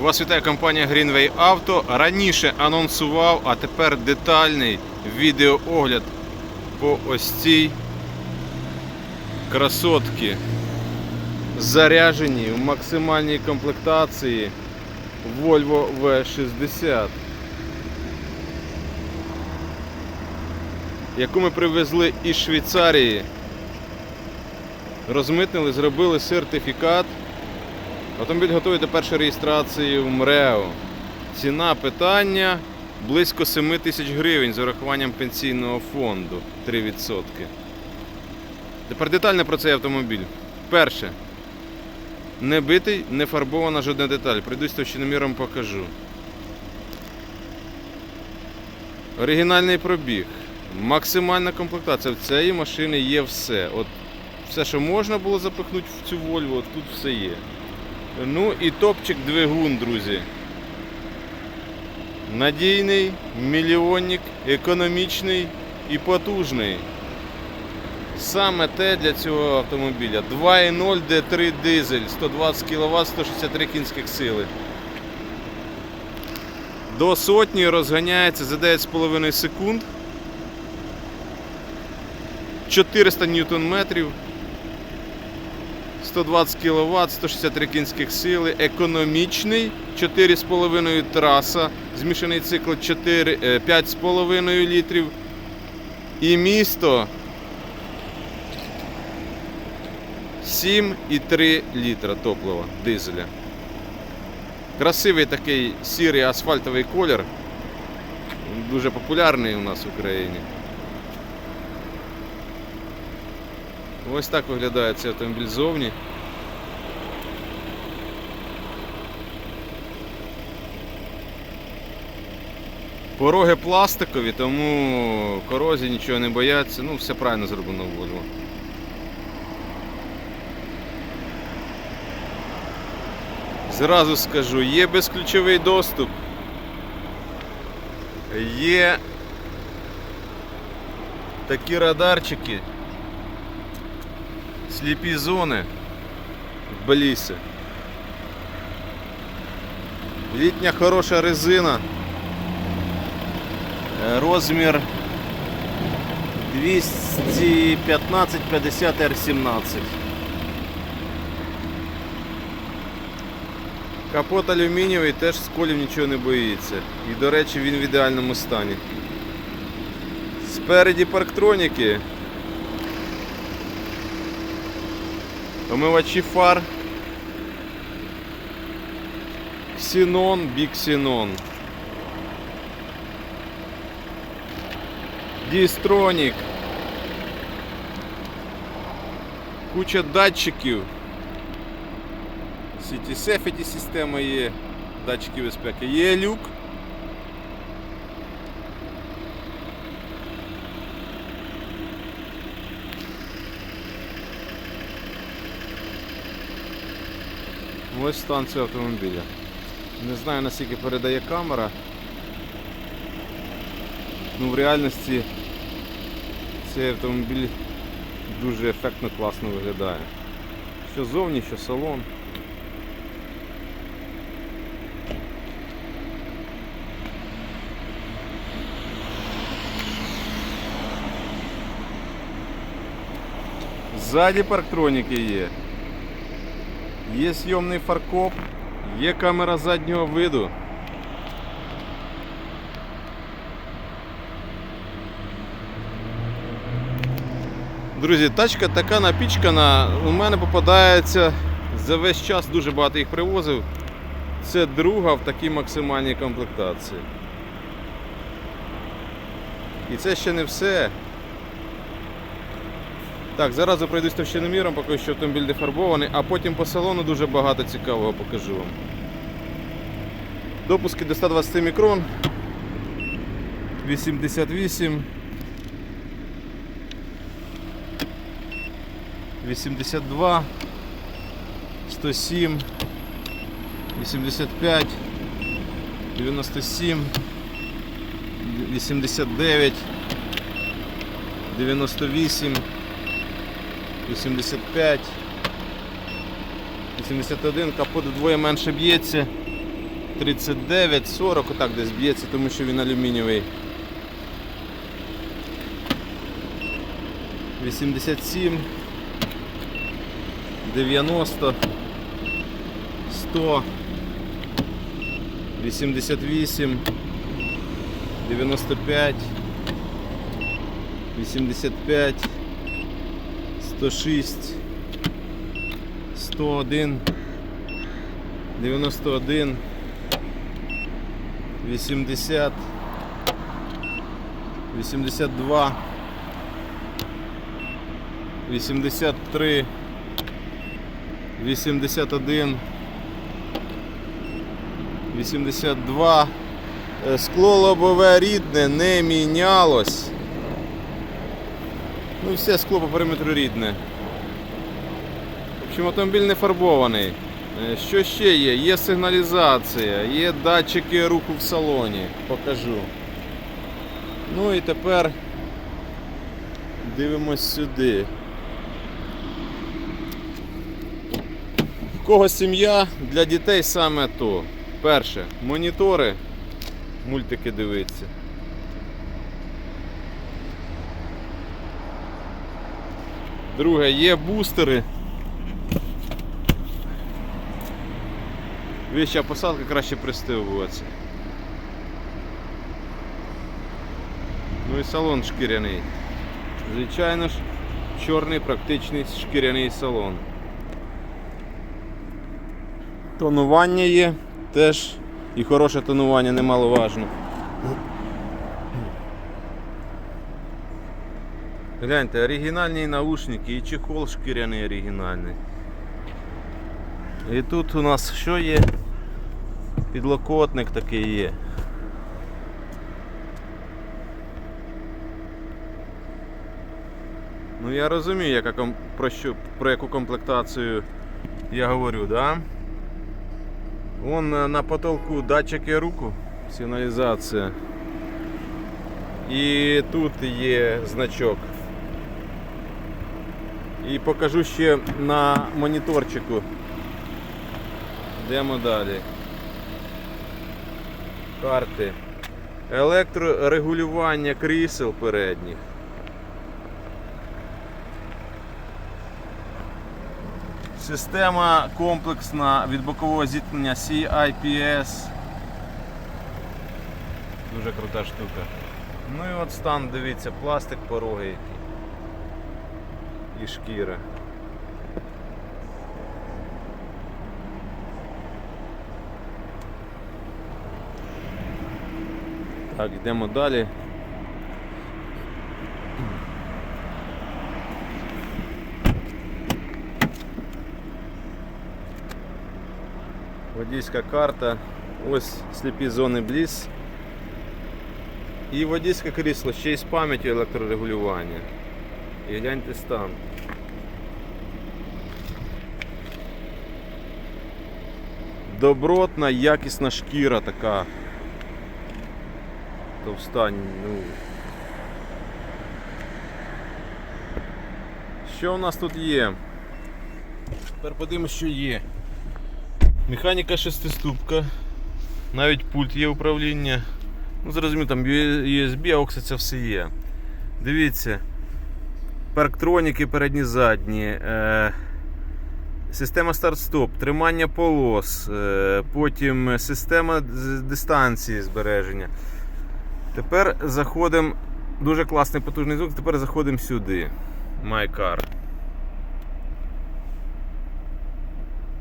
Вас вітає компанія Greenway Auto. Раніше анонсував, а тепер детальний відеоогляд по ось цій красотці. Заряжені в максимальній комплектації Volvo V60. Яку ми привезли із Швейцарії. Розмитнили, зробили сертифікат. Автомобіль готовий до першої реєстрації в МРЕО. Ціна питання близько 7 тисяч гривень з урахуванням пенсійного фонду 3%. Тепер детально про цей автомобіль. Перше. Не битий, не фарбована жодна деталь. Прийдусь товщиноміром покажу. Оригінальний пробіг. Максимальна комплектація. В цієї машини є все. От все, що можна було запихнути в цю Volvo, от тут все є. Ну і топчик двигун, друзі. Надійний, мільйонник, економічний і потужний. Саме те для цього автомобіля. 2.0 D3 дизель, 120 кВт, 163 кінських сили. До сотні розганяється за 9,5 секунд. 400 ньютон метрів. 120 кВт, 163 кінських сили, економічний, 4,5 траса, змішаний цикл 4, е, 5,5 літрів. І місто 7,3 літра топлива дизеля. Красивий такий сірий асфальтовий колір. Дуже популярний у нас в Україні. Ось так виглядає цей автомобіль ззовні. Пороги пластикові, тому корозії нічого не бояться. Ну, все правильно зроблено в Volvo. Зразу скажу, є безключовий доступ. Є такі радарчики сліпі зони в Белісі. Літня хороша резина. Розмір 215 50 R17. Капот алюмінієвий теж сколів нічого не боїться. І, до речі, він в ідеальному стані. Спереді парктроніки. Омивачі фар. Ксенон, біксенон. Дістронік. Куча датчиків. City Safety система є, датчики безпеки. Є люк. Ось стан цього автомобіля. Не знаю наскільки передає камера. Ну в реальності цей автомобіль дуже ефектно класно виглядає. Що зовні, що салон. Ззаді парктроніки є. Є зйомний фаркоп, є камера заднього виду. Друзі, тачка така напічкана, у мене попадається за весь час дуже багато їх привозив. Це друга в такій максимальній комплектації. І це ще не все. Так, зараз пройдусь товщиноміром, поки що автомобіль дефарбований, а потім по салону дуже багато цікавого покажу вам. Допуски до 120 мікрон. 88. 82. 107. 85. 97. 89. 98. 85, 81, капот вдвоє менше б'ється. 39, 40, отак десь б'ється, тому що він алюмінієвий. 87, 90, 100, 88, 95, 85, 106, 101, 91, 80, 82, 83, 81, 82. Е, Скло лобове рідне не мінялось. Ну, і все скло по периметру рідне. В общем, автомобіль не фарбований. Е, Що ще є? Є сигналізація, є датчики руху в салоні. Покажу. Ну і тепер дивимось сюди. В кого сім'я для дітей саме то. Перше, монітори, мультики дивиться. Друге, є бустери. Вища посадка краще пристебуватися. Ну і салон шкіряний. Звичайно ж, чорний практичний шкіряний салон. Тонування є теж і хороше тонування немаловажно. Гляньте, оригінальні наушники і чехол шкіряний оригінальний. І тут у нас що є? Підлокотник такий є. Ну я розумію, яка про, що, про яку комплектацію я говорю, да? Вон е, на потолку датчики руку, сигналізація. І тут є значок. І покажу ще на моніторчику. Йдемо далі. Карти. Електрорегулювання крісел передніх. Система комплексна від бокового зіткнення CIPS. Дуже крута штука. Ну і от стан, дивіться, пластик пороги який. І шкіра. Так, йдемо далі. Водійська карта. Ось сліпі зони бліз. І водійське крісло ще й з пам'яттю електрорегулювання. І гляньте стан. Добротна, якісна шкіра така. Товста, ну. Що у нас тут є? Тепер подивимось, що є. Механіка шестиступка. Навіть пульт є управління. Ну, зрозуміло, там USB, AUX це все є. Дивіться. Парктроніки передні задні. Е, система старт-стоп, тримання полос, е, потім система дистанції збереження. Тепер заходимо. Дуже класний потужний звук. Тепер заходимо сюди. My Car.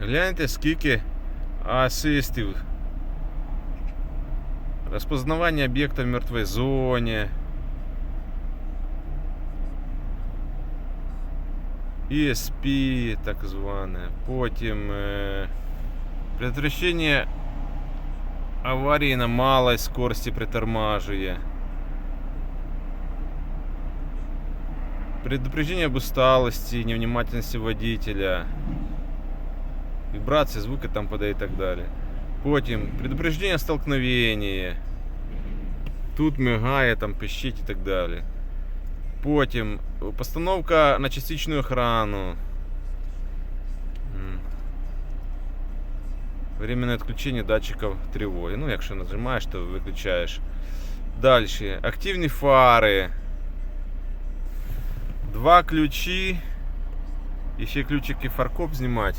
Гляньте, скільки асистів. Розпознавання об'єкта в мертвій зоні. ESP, так зване. Потім е, предотвращення аварії на малій скорості притормажує. Предупреждение об усталости, невнимательности водителя. Вибрации, звуки там подає і так далі. Потім предупреждение о столкновении. Тут мигає, там пищить і так далі. Потім постановка на частичну охрану. Временное отключение датчиков тревоги. Ну, якщо нажимаєш, то виключаєш. Далі. Активні фари. Два ключі. І ще ключики фаркоп знімати.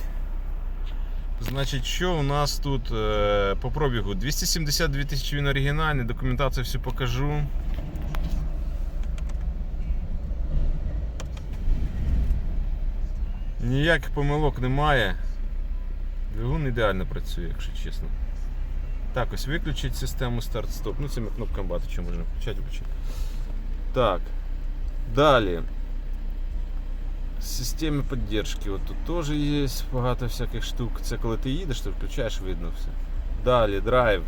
Значить, що у нас тут е, по пробігу? 272 тисячі він оригінальний, документацію всю покажу. Ніяких помилок немає. Двигун ідеально працює, якщо чесно. Так, ось виключить систему старт-стоп. Ну, цими кнопками багато чого можна включати, виключати. Так. Далі. Системи підтримки. От тут теж є багато всяких штук. Це коли ти їдеш, ти включаєш, видно все. Далі, драйв.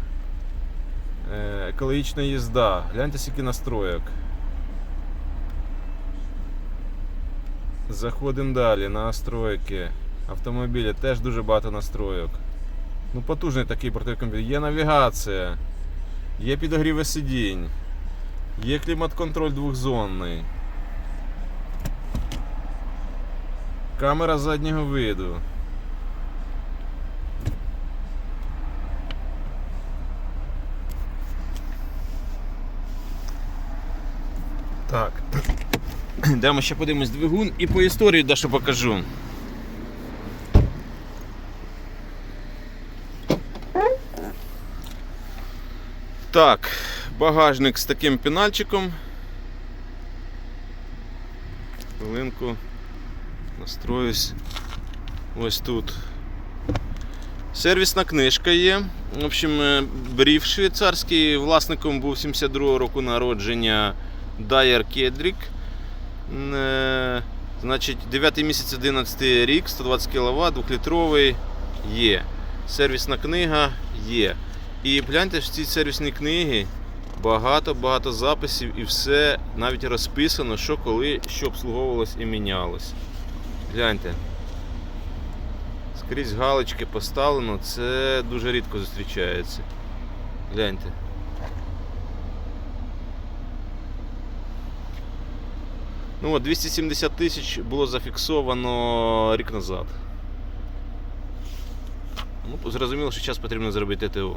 Е, Екологічна їзда. Гляньте скільки настроєк. Заходимо далі на настройки. Автомобіля теж дуже багато настройок. Ну, потужний такий портовий комп'ютер. Є навігація, є підогріви сидінь, є клімат-контроль двохзонний. Камера заднього виду. Так. Йдемо ще подивимось двигун і по історії дещо покажу. Так, багажник з таким пенальчиком. Хвилинку. Настроюсь. Ось тут. Сервісна книжка є. В общем, е, брів швейцарський. Власником був 72-го року народження Дайер Кедрік. Значить, 9 місяць 11 рік, 120 кВт, 2-літровий є. Сервісна книга є. І гляньте, в цій сервісній книгі багато-багато записів і все навіть розписано, що коли що обслуговувалось і мінялось. Гляньте. Скрізь галочки поставлено, це дуже рідко зустрічається. Гляньте. Ну от 270 тисяч було зафіксовано рік назад. Ну, зрозуміло, що зараз потрібно зробити ТО.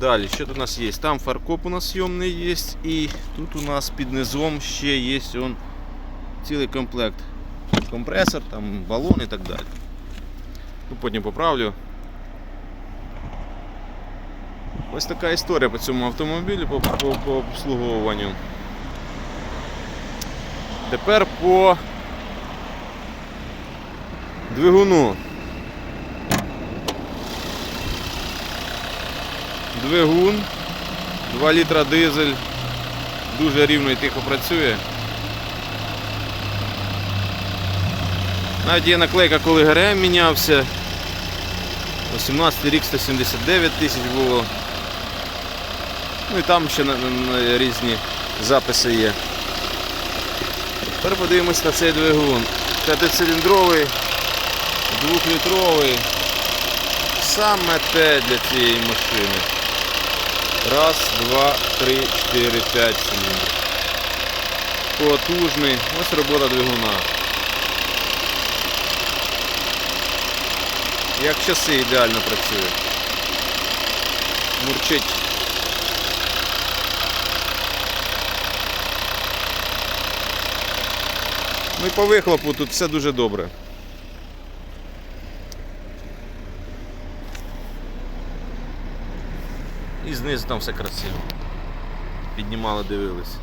Далі, що тут у нас є? Там фаркоп у нас сйомний є, і тут у нас під низом ще є он, цілий комплект. Компресор, там балон і так далі. Ну, Потім поправлю. Ось така історія по цьому автомобілю, по, по, по обслуговуванню. Тепер по двигуну. Двигун, 2 літра дизель, дуже рівно і тихо працює. Навіть є наклейка, коли ГРМ мінявся. 18 рік 179 тисяч було. Ну і там ще на, на, на різні записи є. Тепер подивимось на цей двигун. П'ятициліндровий, двохлітровий. Саме те для цієї машини. Раз, два, три, чотири, п'ять циліндрів. Потужний. Ось робота двигуна. Як часи ідеально працює. Мурчить. Ну і по вихлопу тут все дуже добре. І знизу там все красиво. Піднімали, дивились.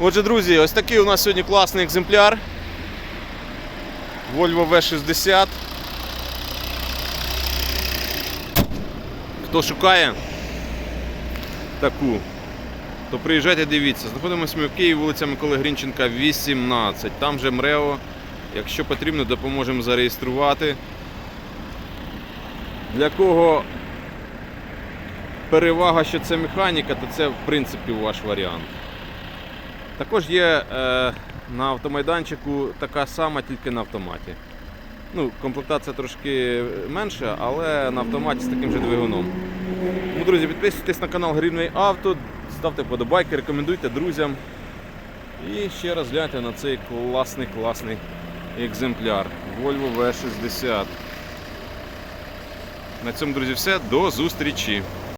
Отже, друзі, ось такий у нас сьогодні класний екземпляр. Volvo V60. Хто шукає таку, то приїжджайте, дивіться. Знаходимося ми в Києві, вулиця Миколи Грінченка, 18. Там же МРЕО. Якщо потрібно, допоможемо зареєструвати. Для кого перевага, що це механіка, то це в принципі ваш варіант. Також є е, на автомайданчику така сама, тільки на автоматі. Ну, комплектація трошки менша, але на автоматі з таким же двигуном. Ну, друзі, підписуйтесь на канал Грівний Авто, ставте подобайки, рекомендуйте друзям. І ще раз гляньте на цей класний-класний екземпляр Volvo V60. На цьому, друзі, все. До зустрічі!